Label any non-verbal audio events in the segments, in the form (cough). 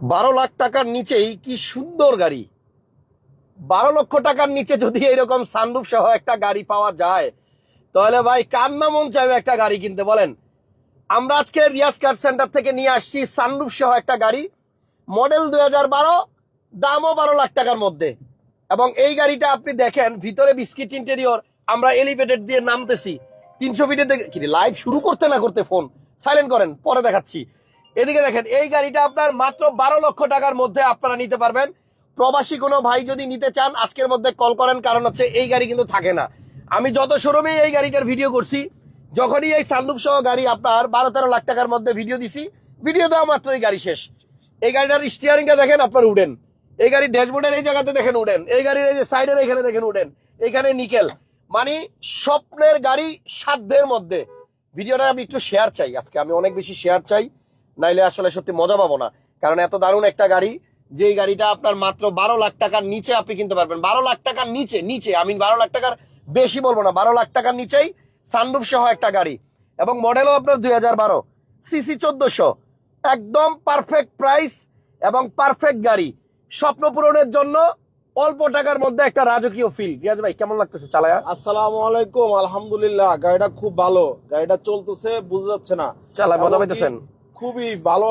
বারো লাখ টাকার নিচেই কি সুন্দর গাড়ি। বারো লক্ষ টাকার নিচে যদি এরকম সানরুফ সহ একটা গাড়ি পাওয়া যায়, তাহলে ভাই কার না মন চাইবে একটা গাড়ি কিনতে বলেন? আমরা আজকে রিয়াজ কার সেন্টার থেকে নিয়ে আসছি সানরুফ সহ একটা গাড়ি মডেল দুই হাজার বারো, দামও বারো লাখ টাকার মধ্যে। এবং এই গাড়িটা আপনি দেখেন, ভিতরে বিস্কিট ইন্টেরিয়র আমরা এলিভেটেড দিয়ে নামতেছি। তিনশো ফিটে দেখে লাইভ শুরু করতে না করতে ফোন সাইলেন্ট করেন, পরে দেখাচ্ছি। এদিকে দেখেন, এই গাড়িটা আপনার মাত্র বারো লক্ষ টাকার মধ্যে আপনারা নিতে পারবেন। প্রবাসী কোনো ভাই যদি নিতে চান, আজকের মধ্যে কল করেন, কারণ হচ্ছে এই গাড়ি কিন্তু থাকে না। আমি যত শোরুমে এই গাড়িটার ভিডিও করছি, যখনই এই সানরুফ সহ গাড়ি আপনার বারো তেরো লাখ টাকার মধ্যে ভিডিও দিছি ভিডিও দেওয়া মাত্র এই গাড়ি শেষ। এই গাড়িটার স্টিয়ারিংটা দেখেন আপনার উডেন এই গাড়ির ড্যাশবোর্ডের এই জায়গাতে দেখেন উডেন এই গাড়ির এই যে সাইডের এখানে দেখেন উডেন এখানে নিকেল মানে স্বপ্নের গাড়ি সাধ্যের মধ্যে। ভিডিওটা আমি একটু শেয়ার চাই আজকে। আমি অনেক বেশি শেয়ার চাই। নাইলে আসলে সত্যি মজা পাবো না। কারণ এত দারুণ একটা গাড়ি যেই গাড়িটা আপনার মাত্র বারো লাখ টাকার নিচে আপনি কিনতে পারবেন। বারো লাখ টাকার নিচে নিচে আমি বারো লাখ টাকার বেশি বলব না বারো লাখ টাকার নিচেই সানরুফ সহ একটা গাড়ি। এবং মডেলও আপনার দুই হাজার বারো সিসি চোদ্দশো একদম পারফেক্ট প্রাইস এবং পারফেক্ট গাড়ি। স্বপ্ন পূরণের জন্য অল্প টাকার মধ্যে একটা রাজকীয় ফিল রিয়াজ ভাই কেমন লাগতেছে? চালায়া? আসসালামু আলাইকুম আলহামদুলিল্লাহ গাড়িটা খুব ভালো গাড়িটা চলতেছে বোঝা যাচ্ছে না। চালায় মজা পাইতেছেন? খুবই ভালো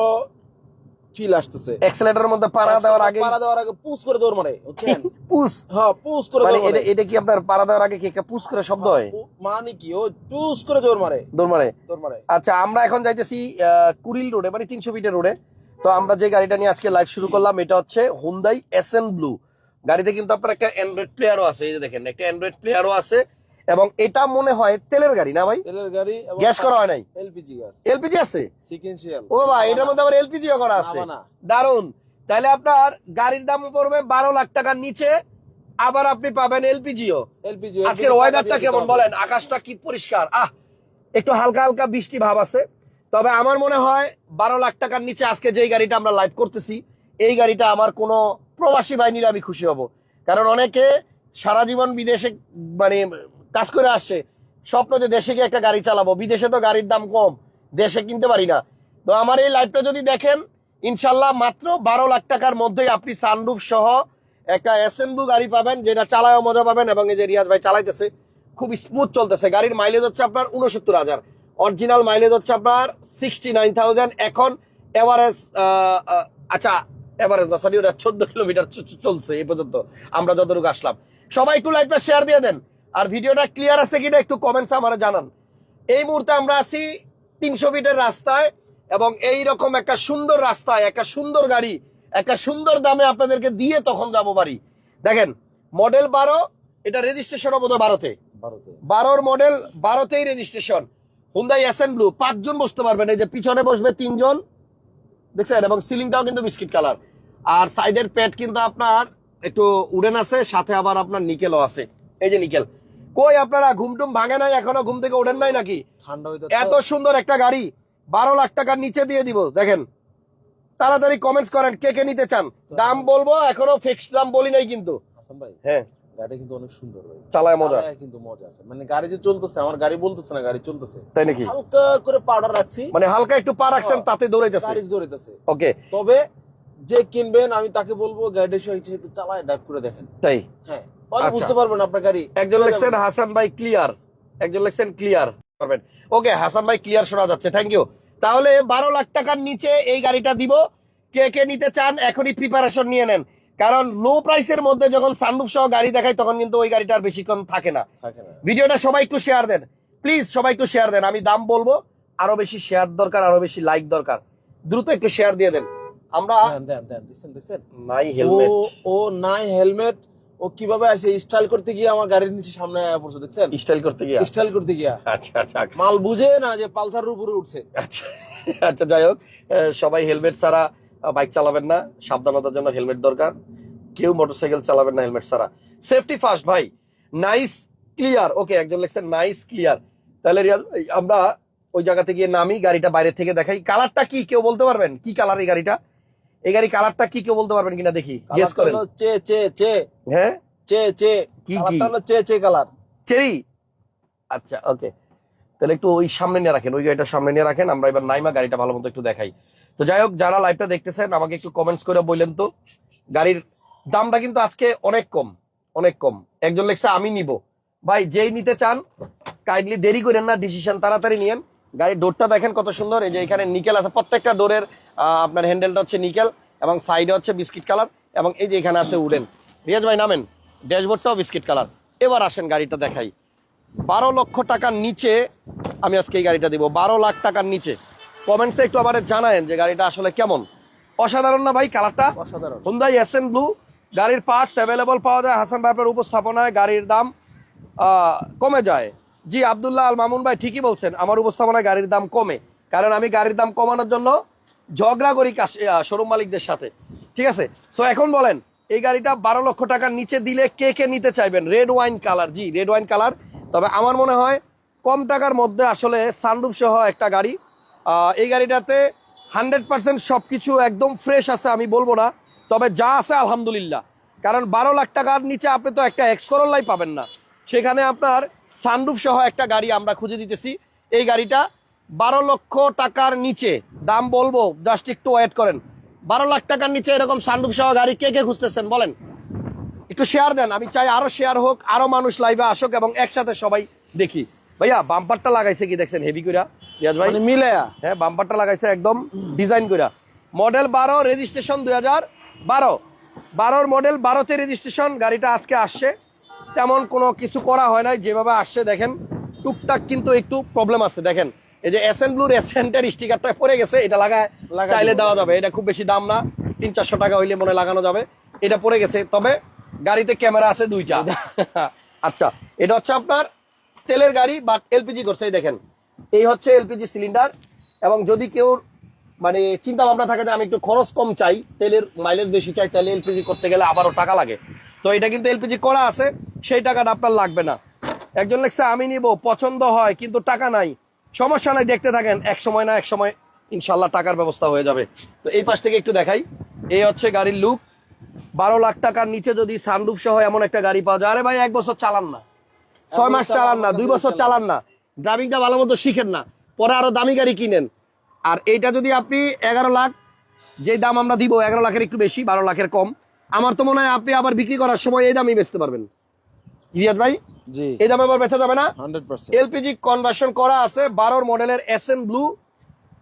ফিল আসতেছে। এক্সেলেটারের মধ্যে পাড়া দেওয়ার আগে পাড়া দেওয়ার আগে পুশ করে দৌড় মারে বুঝছেন? (laughs) পুস হ্যাঁ পুশ করে মানে দৌড় মারে। এটা এটা কি আপনার পাড়া দেওয়ার আগে কি একটা পুস করে শব্দ হয়? মানে কি? ও টুস করে দৌড় মারে। দৌড় মারে। দৌড় মারে। আচ্ছা আমরা এখন যাইতেছি কুড়িল রোডে মানে তিনশো ফিটের রোডে তো আমরা যে গাড়িটা নিয়ে আজকে লাইভ শুরু করলাম এটা হচ্ছে এস এন ব্লু গাড়িতে কিন্তু আপনার একটা অ্যান্ড্রয়েড প্লেয়ারও আছে এই যে দেখেন একটা অ্যান্ড্রয়েড প্লেয়ারও আছে। এবং এটা মনে হয় তেলের গাড়ি না ভাই? তেলের গাড়ি গ্যাস করা হয় নাই? LPG gas. এলপিজি আছে? সিকেন্সিয়াল ও ভাই এটার মধ্যে আবার এলপিজিও করা আছে? দারুণ তাহলে আপনার গাড়ির দাম পড়বে বারো লাখ টাকার নিচে আবার আপনি পাবেন এলপিজিও। এলপিজি আজকের ওয়েদারটা কেমন বলেন? আকাশটা কি পরিষ্কার? আহ একটু হালকা হালকা বৃষ্টি ভাব আছে। তবে আমার মনে হয় বারো লাখ টাকার নিচে আজকে যেই গাড়িটা আমরা লাইভ করতেছি এই গাড়িটা আমার কোনো প্রবাসী বাহিনীর আমি খুশি হব। কারণ অনেকে সারা জীবন বিদেশে মানে কাজ করে আসছে। স্বপ্ন যে দেশে গিয়ে একটা গাড়ি চালাবো, বিদেশে তো গাড়ির দাম কম, দেশে কিনতে পারি না। তো আমার এই লাইভটা যদি দেখেন ইনশাল্লাহ মাত্র বারো লাখ টাকার মধ্যেই আপনি সানরুফ সহ একটা এসএনবু গাড়ি পাবেন, যেটা চালায়ও মজা পাবেন এবং এই যে রিয়াজ ভাই চালাইতেছে, খুব স্মুথ চলতেছে। গাড়ির মাইলেজ হচ্ছে আপনার উনসত্তর হাজার। অরিজিনাল মাইলেজ হচ্ছে আপনার সিক্সটি নাইন থাউজেন্ড এখন এভারেজ আচ্ছা এভারেজ না সরি ওটা চোদ্দ কিলোমিটার চলছে এই পর্যন্ত। আমরা যতটুকু আসলাম। সবাই একটু লাইভটা শেয়ার দিয়ে দেন। আর ভিডিওটা ক্লিয়ার আছে কিনা একটু কমেন্টস আমার জানান। এই মুহূর্তে আমরা আছি তিনশো ফিটের রাস্তায় এবং এই রকম একটা সুন্দর রাস্তায় একটা সুন্দর গাড়ি একটা সুন্দর দামে আপনাদেরকে দিয়ে তখন যাব বাড়ি। দেখেন মডেল বারো এটা রেজিস্ট্রেশন বোধ হয় বারোতে। বারোর model বারোতেই registration Hyundai S N blue পাঁচজন বসতে পারবেন এই যে পিছনে বসবে তিনজন। দেখছেন? এবং সিলিংটাও কিন্তু বিস্কিট কালার আর সাইডের প্যাড কিন্তু আপনার একটু উডেন আছে সাথে আবার আপনার নিকেলও আছে। এই যে নিকেল কই আপনারা ঘুম টুম ভাঙে নাই এখনও ঘুম থেকে ওঠেন নাই নাকি? এত সুন্দর একটা গাড়ি বারো লাখ টাকার নিচে দিয়ে দিব দেখেন। তাড়াতাড়ি কমেন্টস করেন কে কে নিতে চান? দাম বলব এখনও ফিক্সড দাম বলি নাই কিন্তু। হাসান ভাই হ্যাঁ। গাড়িটা কিন্তু অনেক সুন্দর ভাই। চালায় মজা। চালায় কিন্তু মজা আছে। মানে গাড়ি যে চলতেছে আমার গাড়ি বলতেছে না গাড়ি চলতেছে। তাই নাকি? হালকা করে পাউডার রাখছি। মানে হালকা একটু পা রাখছেন তাতে গাড়ি দৌড়াইতেছে। ওকে তবে যে কিনবেন আমি তাকে বলব গাড়ি একটু চালায় ড্রাইভ করে দেখেন। তাই? হ্যাঁ। তাহলে আচ্ছা। বুঝতে পারবেন আপনার গাড়ি। একজন লিখছেন হাসান ভাই ক্লিয়ার একজন লিখছেন ক্লিয়ার করবেন ওকে হাসান ভাই ক্লিয়ার শোনা যাচ্ছে। থ্যাংক ইউ তাহলে বারো লাখ টাকার নিচে এই গাড়িটা দিব। কে কে নিতে চান এখনই প্রিপারেশন নিয়ে নেন। কারণ লো প্রাইসের মধ্যে যখন সানরুফ সহ গাড়ি দেখায় তখন কিন্তু ওই গাড়িটা আর বেশিক্ষণ থাকে না। ভিডিওটা সবাই একটু শেয়ার দেন। প্লিজ সবাই একটু শেয়ার দেন। আমি দাম বলব। আরও বেশি শেয়ার দরকার আরও বেশি লাইক দরকার। দ্রুত একটু শেয়ার দিয়ে দেন। আমরা দেন দেন দেন দিছেন দিছেন। নাই হেলমেট ও ও নাই হেলমেট ও কীভাবে আসে? স্টাইল করতে গিয়ে আমার গাড়ির নিচে সামনে আয়া পড়ছে দেখছেন? স্টাইল করতে গিয়ে? স্টাইল করতে গিয়া। আচ্ছা আচ্ছা মাল বুঝে না যে পালসারের উপরে উঠছে। আচ্ছা আচ্ছা যাই হোক সবাই হেলমেট ছাড়া বাইক চালাবেন না সাবধানতার জন্য হেলমেট দরকার। কেউ মোটরসাইকেল চালাবেন না হেলমেট ছাড়া। সেফটি ফার্স্ট ভাই। নাইস ক্লিয়ার ওকে একজন লিখছেন নাইস ক্লিয়ার তাহলে রিয়াল আমরা ওই জায়গাতে গিয়ে নামি গাড়িটা বাইরে থেকে দেখাই। কালারটা কি? কেউ বলতে পারবেন? কি কালার এই গাড়িটা? এই গাড়ি কালারটা কি কেউ বলতে পারবেন কিনা দেখি? গেস করেন। চে চে চে। হ্যাঁ? চে চে। কি, কি? হলো চে চে কালার। চেরি? আচ্ছা ওকে। তাহলে একটু ওই সামনে নিয়ে রাখেন ওই গাড়িটা সামনে নিয়ে রাখেন আমরা এবার নাইমা গাড়িটা ভালো মতো একটু দেখাই। তো যাই হোক যারা লাইভটা দেখতেছেন আমাকে একটু কমেন্টস করে বললেন তো গাড়ির দামটা কিন্তু আজকে অনেক কম অনেক কম। একজন লেখছে আমি নিব। ভাই যেই নিতে চান কাইন্ডলি দেরি করেন না ডিসিশন তাড়াতাড়ি নিয়েন। গাড়ির ডোরটা দেখেন কত সুন্দর। এই যে এখানে নিকেল আছে প্রত্যেকটা ডোরের আপনার হ্যান্ডেলটা হচ্ছে নিকেল এবং সাইডে হচ্ছে বিস্কিট কালার এবং এই যে এখানে আছে উডেন রিয়াজ ভাই নামেন। ড্যাশবোর্ডটাও বিস্কিট কালার এবার আসেন গাড়িটা দেখাই। বারো লক্ষ টাকার নিচে আমি আজকে এই গাড়িটা দিব। বারো লাখ টাকার নিচে। কমেন্টসে একটু আমাদের জানায়েন যে গাড়িটা আসলে কেমন। অসাধারণ না ভাই কালারটা অসাধারণ। হুন্দাই এসএন ব্লু গাড়ির পার্টস অ্যাভেলেবল পাওয়া যায় হাসান ভাইপের উপস্থাপনায় গাড়ির দাম কমে যায়। জি, আবদুল্লাহ আল মামুন ভাই ঠিকই বলছেন, আমার উপস্থাপনায় গাড়ির দাম কমে। কারণ আমি গাড়ির দাম কমানোর জন্য ঝগড়া করি শোরুম মালিকদের সাথে। ঠিক আছে? সো এখন বলেন, এই গাড়িটা বারো লক্ষ টাকার নিচে দিলে কে কে নিতে চাইবেন? রেড ওয়াইন কালার জি রেড ওয়াইন কালার তবে আমার মনে হয় কম টাকার মধ্যে আসলে সানরুফ সহ একটা গাড়ি। এই গাড়িটাতে হান্ড্রেড পার্সেন্ট সব কিছু একদম ফ্রেশ আছে, আমি বলব না। তবে যা আছে, আলহামদুলিল্লাহ। কারণ বারো লাখ টাকার নিচে আপনি তো একটা এক্স করল্লাই পাবেন না। সেখানে আপনার সানরুফ সহ একটা গাড়ি আমরা খুঁজে দিতেছি। এই গাড়িটা বারো লক্ষ টাকার নিচে দাম বলব জাস্ট একটু ওয়েট করেন। বারো লাখ টাকার নিচে এরকম সানরুফ সহ গাড়ি কে কে খুঁজতেছেন বলেন। একটু শেয়ার দেন আমি চাই আরও শেয়ার হোক আরও মানুষ লাইভে আসুক এবং একসাথে সবাই দেখি। ভাইয়া বাম্পারটা লাগাইছে কি দেখছেন হেভি কইরা? রিয়াজ ভাই? মানে মিলেয়া হ্যাঁ বাম্পারটা লাগাইছে একদম ডিজাইন কইরা। মডেল বারো রেজিস্ট্রেশন দুই হাজার বারো। বারোর মডেল বারোতে রেজিস্ট্রেশন গাড়িটা আজকে আসছে। তেমন কোনো কিছু করা হয় নাই যেভাবে আসছে দেখেন টুকটাক কিন্তু একটু প্রবলেম আছে দেখেন। এই যে এসএন ব্লু রেসেন্টের স্টিকারটা পড়ে গেছে এটা লাগায় চাইলে দেওয়া যাবে। এটা খুব বেশি দাম না তিন চারশো টাকা হইলে মনে লাগানো যাবে। এটা পড়ে গেছে তবে গাড়িতে ক্যামেরা আছে দুইটা। (laughs) আচ্ছা এটা হচ্ছে আপনার তেলের গাড়ি বাট এলপিজি করছে এই দেখেন। এই হচ্ছে এলপিজি সিলিন্ডার এবং যদি কেউ মানে চিন্তা ভাবনা থাকে যে আমি একটু খরচ কম চাই তেলের মাইলেজ বেশি চাই তাহলে এলপিজি করতে গেলে আবারও টাকা লাগে। তো এটা কিন্তু এলপিজি করা আছে সেই টাকাটা আপনার লাগবে না। একজন লেখছে, আমি নিব, পছন্দ হয়, কিন্তু টাকা নাই। সমস্যা নাই, দেখতে থাকেন, এক সময় না, এক সময় ইনশাল্লাহ টাকার ব্যবস্থা হয়ে যাবে। তো এই পাশ থেকে একটু দেখাই। এই হচ্ছে গাড়ির লুক বারো লাখ টাকার নিচে যদি সানরুফ সহ এমন একটা গাড়ি পাওয়া যায়, আরে ভাই, এক বছর চালান না। ছয় মাস চালান না, দুই বছর চালান না। ড্রাইভিংটা ভালো মতো শিখেন না। পরে আরও দামি গাড়ি কিনেন। আর এইটা যদি আপনি এগারো লাখ যে দাম আমরা দিব, এগারো লাখের একটু বেশি, বারো লাখের কম। আমার তো মনে হয় আপনি আবার বিক্রি করার সময় এই দামই বেচতে পারবেন। রিয়াদ ভাই? জি। এই দামে আবার বেচা যাবে না? Hundred percent. এলপিজি কনভার্সন করা আছে বারোর মডেলের এস এন ব্লু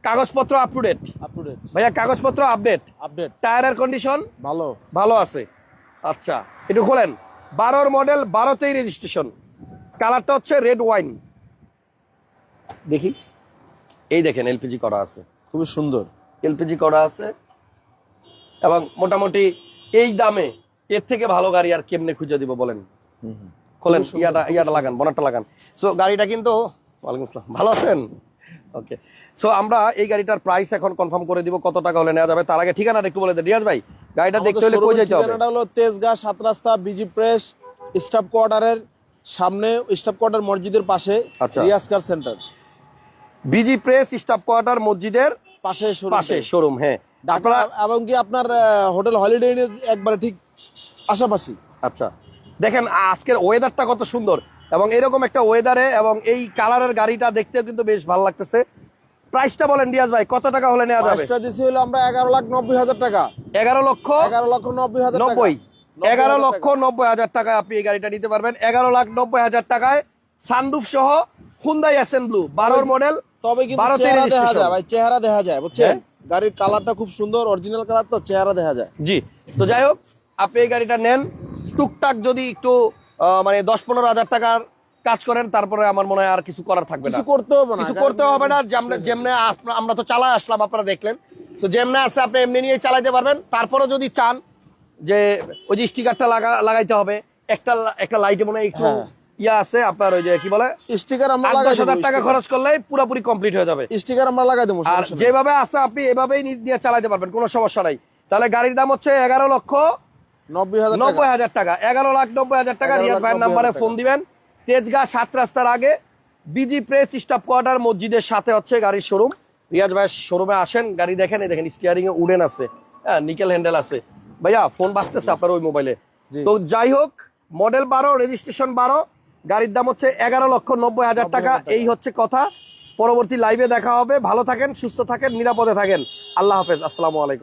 কাগজপত্র up to date up to date ভাইয়া কাগজপত্র আপডেট আপডেট টায়ারের কন্ডিশন ভালো। ভালো আছে। আচ্ছা একটু খোলেন। বারোর মডেল বারোতেই রেজিস্ট্রেশন কালারটা হচ্ছে রেড ওয়াইন দেখি। এই দেখেন এলপিজি করা আছে। খুবই সুন্দর। এলপিজি করা আছে। এবং মোটামুটি এই দামে এর থেকে ভালো গাড়ি আর কেমনে খুঁজে দিব বলেন? হুম, হুম। খোলেন ইয়াটা ইয়াটা লাগান বনারটা লাগান। সো গাড়িটা কিন্তু ওয়ালাইকুম আসসালাম ভালো আছেন? ওকে সো আমরা এই গাড়িটার প্রাইস এখন কনফার্ম করে দিব কত টাকা হলে নেওয়া যাবে তার আগে ঠিকানাটা একটু বলে দেন। রিয়াজ ভাই গাড়িটা দেখতে হলে কই যেতে হবে? ঠিকানাটা হলো তেজগাঁ সাত রাস্তা বিজি প্রেস স্টাফ কোয়ার্টারের সামনে স্টাফ কোয়ার্টার মসজিদের পাশে আচ্ছা। Riaz car centre B G press staff quarter মসজিদের পাশে showroom পাশে শোরুম হ্যাঁ। এবং কি আপনার হোটেল হলিডে একবারে ঠিক পাশাপাশি আচ্ছা। দেখেন আজকের ওয়েদারটা কত সুন্দর এবং এরকম একটা ওয়েদারে এবং এই কালারের গাড়িটা দেখতেও কিন্তু বেশ ভালো লাগতেছে। প্রাইসটা বলেন রিয়াজ ভাই কত টাকা হলে নেওয়া যাবে? পাঁচটা দিছি হলো আমরা এগারো লাখ নব্বই হাজার টাকা। এগারো লক্ষ এগারো লক্ষ নব্বই হাজার টাকা। নব্বই। নব্বই এগারো হাজার লক্ষ টাকা। নব্বই হাজার টাকায় আপনি এই গাড়িটা নিতে পারবেন। এগারো লাখ নব্বই হাজার টাকায় সানরুফ সহ হুন্দাই এসেন ব্লু বারোর মডেল তবে কিন্তু চেহারা দেখা যায় ভাই চেহারা দেখা যায় বুঝছেন? হ্যাঁ? গাড়ির কালারটা খুব সুন্দর অরিজিনাল কালার তো চেহারা দেখা যায়। জি তো যাই হোক আপনি এই গাড়িটা নেন টুকটাক যদি একটু মানে দশ পনেরো হাজার টাকার কাজ করেন তারপরে আমার মনে হয় আর কিছু করার থাকবে না। কিছু করতে হবে না কিছু করতে হবে না যেমনে আমরা তো চালায় আসলাম আপনারা দেখলেন। তো যেমনে আছে আপনি এমনি নিয়ে চালাইতে পারবেন। তারপরে যদি চান যে ওই যে স্টিকারটা লাগা লাগাইতে হবে একটা একটা লাইটে মনে হয় একটু হ্যাঁ। ইয়া আছে আপনার ওই যে কি বলে? স্টিকার আমরা লাগাই টাকা খরচ করলে পুরোপুরি কমপ্লিট হয়ে যাবে। স্টিকার আমরা লাগাই দেবো আর যেভাবে আছে আপনি এভাবেই নিয়ে চালাইতে পারবেন কোনো সমস্যা নাই। তাহলে গাড়ির দাম হচ্ছে এগারো লক্ষ নব্বই হাজার টাকা। এগারো লাখ নব্বই হাজার টাকা। 11 রিয়াজ ভাইয়ের নাম্বারে ফোন দিবেন। তেজগাঁ সাত রাস্তার আগে বিজি প্রেস স্টাফ কোয়ার্টার মসজিদের সাথে হচ্ছে গাড়ির শোরুম। রিয়াজ ভাইয়ের শোরুমে আসেন গাড়ি দেখেন এই দেখেন স্টিয়ারিং এ উডেন আছে। হ্যাঁ নিকেল হ্যান্ডেল আছে। ভাইয়া ফোন বাজতেছে আপনার ওই মোবাইলে তো যাই হোক মডেল বারো রেজিস্ট্রেশন বারো গাড়ির দাম হচ্ছে এগারো লক্ষ নব্বই হাজার টাকা। এই হচ্ছে কথা। পরবর্তী লাইভে দেখা হবে। ভালো থাকেন সুস্থ থাকেন নিরাপদে থাকেন। আল্লাহ হাফেজ। আসসালামু আলাইকুম।